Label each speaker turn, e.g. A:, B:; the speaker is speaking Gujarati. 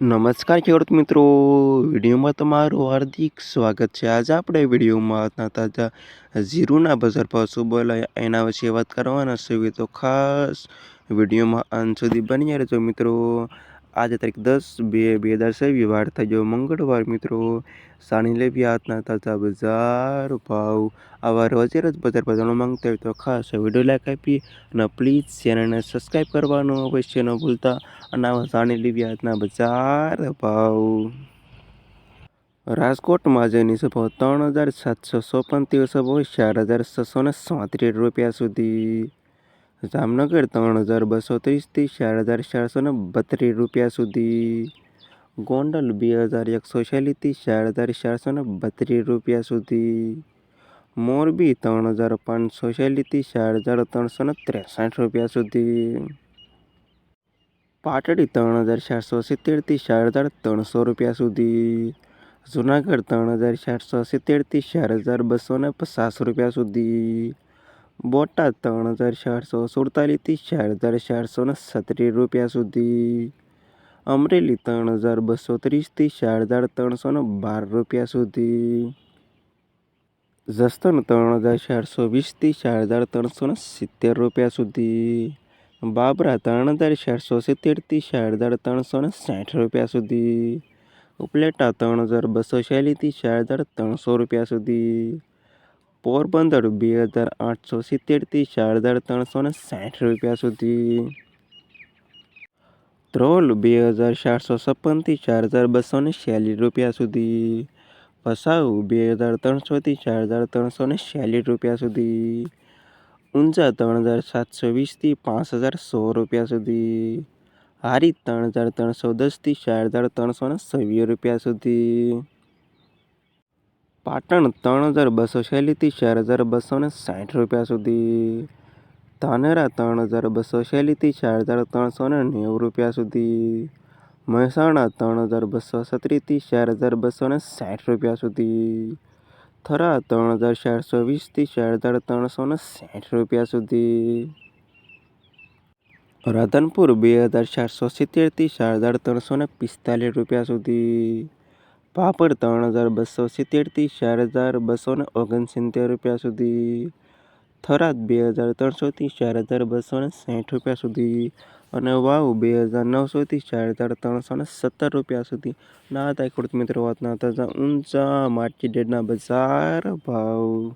A: નમસ્કાર ખેડૂત મિત્રો. વિડીયોમાં તમારું હાર્દિક સ્વાગત છે. આજે આપણે વિડીયોમાં તાજા જીરુના બજાર ભાવ શું બોલાય એના વિશે વાત કરવાના છે. તો ખાસ વિડીયોમાં અંત સુધી બની રહેજો મિત્રો. આજે તારીખ દસ બે બે હજાર છવ્વીસ વાર થયો મંગળવાર મિત્રો. સાણી લેવી આજના તાજા બજાર ભાવ. આવા રોજે રોજ બજાર બજારનો માંગતા હોય તો ખાસ વીડિયો લાઈક આપી અને પ્લીઝ ચેનલને સબસ્ક્રાઈબ કરવાનું અવશ્ય ન ભૂલતા. અને આવા સાણી લેવી આજના બજાર ભાવ. રાજકોટમાં જેની સભાવ ત્રણ હજાર સાતસો ચોપનથી સભાવ ચાર હજાર છસો ને રૂપિયા સુધી. જામનગર ત્રણ હજાર બસો ત્રીસથી ચાર હજાર ચારસો ને બત્રીસ રૂપિયા સુધી. ગોંડલ બે હજાર એકસો છેલ્લીસથી ચાર હજાર ચારસો ને બત્રીસ રૂપિયા સુધી. મોરબી ત્રણ હજાર પાંચસો છેલ્લીસથી ચાર હજાર ત્રણસો ને ત્રેસઠ રૂપિયા સુધી. પાટડી ત્રણ હજાર ચારસો સિત્તેરથી ચાર હજાર ત્રણસો રૂપિયા સુધી. જુનાગઢ ત્રણ હજાર ચારસો સિત્તેરથી ચાર હજાર બસો ને પચાસ રૂપિયા સુધી. બોટાદ ત્રણ હજાર ચારસો સુડતાલીસથી ચાર હજાર ચારસો ને છત્રીસ રૂપિયા સુધી. અમરેલી ત્રણ હજાર બસો ત્રીસથી ચાર હજાર ત્રણસો ને બાર રૂપિયા સુધી. જસદણ ત્રણ હજાર ચારસો વીસથી ચાર હજાર ત્રણસો ને સિત્તેર રૂપિયા સુધી. બાબરા ત્રણ હજાર ચારસો સિત્તેરથી ચાર હજાર ત્રણસો ને સાઠ રૂપિયા સુધી. ઉપલેટા ત્રણ હજાર બસો ચાલીસથી ચાર હજાર ત્રણસો રૂપિયા સુધી. પોરબંદર બે હજાર આઠસો સિત્તેરથી ચાર હજાર ત્રણસો ને સાઠ રૂપિયા સુધી. ધ્રોલ બે હજાર ચારસો છપ્પનથી ચાર હજાર બસો ને ચાલીસ રૂપિયા સુધી. ભસાઉ બે હજાર ત્રણસોથી ચાર હજાર ત્રણસો ને ચાલીસ રૂપિયા સુધી. ઊંઝા ત્રણ હજાર સાતસો વીસથી પાંચ હજાર સો રૂપિયા સુધી. હારી ત્રણ હજાર ત્રણસો દસથી ચાર હજાર ત્રણસો ને રૂપિયા સુધી. પાટણ ત્રણ હજાર બસો શૈલીથી ચાર હજાર બસો ને સાઠ રૂપિયા સુધી. ધાનેરા ત્રણ હજાર બસો શૈલીથી ચાર હજાર ત્રણસો ને નેવું રૂપિયા સુધી. મહેસાણા ત્રણ હજાર બસો સત્રીસથી ચાર હજાર બસો ને સાઠ રૂપિયા સુધી. થરા ત્રણ હજાર ચારસો વીસથી ચાર હજાર ત્રણસો ને સાઠ રૂપિયા સુધી. રાધનપુર બે હજાર ચારસો સિત્તેરથી ચાર હજાર ત્રણસો ને પિસ્તાલીસ રૂપિયા સુધી. પાપડ ત્રણ હજાર બસો સિત્તેરથી ચાર હજાર બસો ને ઓગણસિત્તેર રૂપિયા સુધી. થરાદ બે હજાર ત્રણસોથી ચાર હજાર બસો ને સાઠ રૂપિયા સુધી. અને વાવ બે હજાર નવસોથી ચાર હજાર ત્રણસો ને સત્તર રૂપિયા સુધી. ના હતા ખેડૂત મિત્રો, વાતના હતા ઊંચા માર્કેટના બજાર ભાવ.